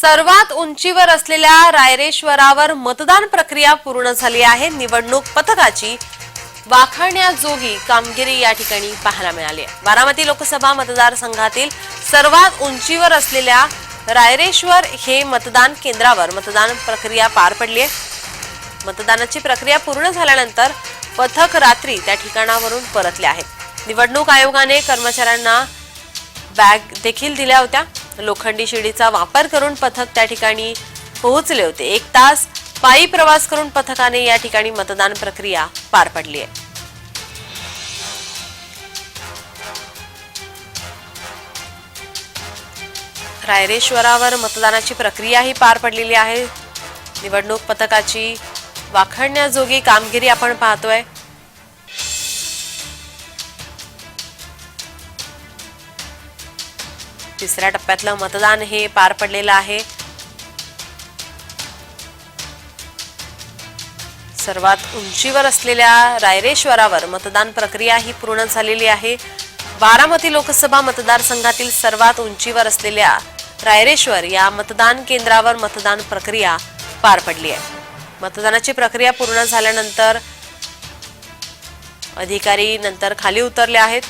सर्वात उंचीवर असलेल्या रायरेश्वरावर मतदान प्रक्रिया पूर्ण झाली आहे. निवडणूक पथकाची वाखाण्याजोगी कामगिरी या ठिकाणी पाहायला मिळाली आहे. बारामती लोकसभा मतदारसंघातील सर्वात उंचीवर असलेल्या रायरेश्वर हे मतदान केंद्रावर मतदान प्रक्रिया पार पडली आहे. मतदानाची प्रक्रिया पूर्ण झाल्यानंतर पथक रात्री त्या ठिकाणावरून परतले आहेत. निवडणूक आयोगाने कर्मचाऱ्यांना बॅग देखील दिल्या होत्या. लोखंडी शिडीचा वापर करून पथक त्या ठिकाणी पोहोचले होते. एक तास पायी प्रवास करून पथकाने या ठिकाणी मतदान प्रक्रिया पार पडली आहे. रायरेश्वरावर मतदानाची प्रक्रिया ही पार पडलेली आहे. निवडणूक पथकाची वाखडण्याजोगी कामगिरी आपण पाहतोय. तिसऱ्या टप्प्यातलं मतदान हे पार पडलेलं आहे. सर्वात उंचीवर असलेल्या रायरेश्वरावर मतदान प्रक्रिया ही पूर्ण झालेली आहे. बारामती लोकसभा मतदारसंघातील सर्वात उंचीवर असलेल्या रायरेश्वर या मतदान केंद्रावर मतदान प्रक्रिया पार पडली आहे. मतदानाची प्रक्रिया पूर्ण झाल्यानंतर अधिकारी नंतर खाली उतरले आहेत.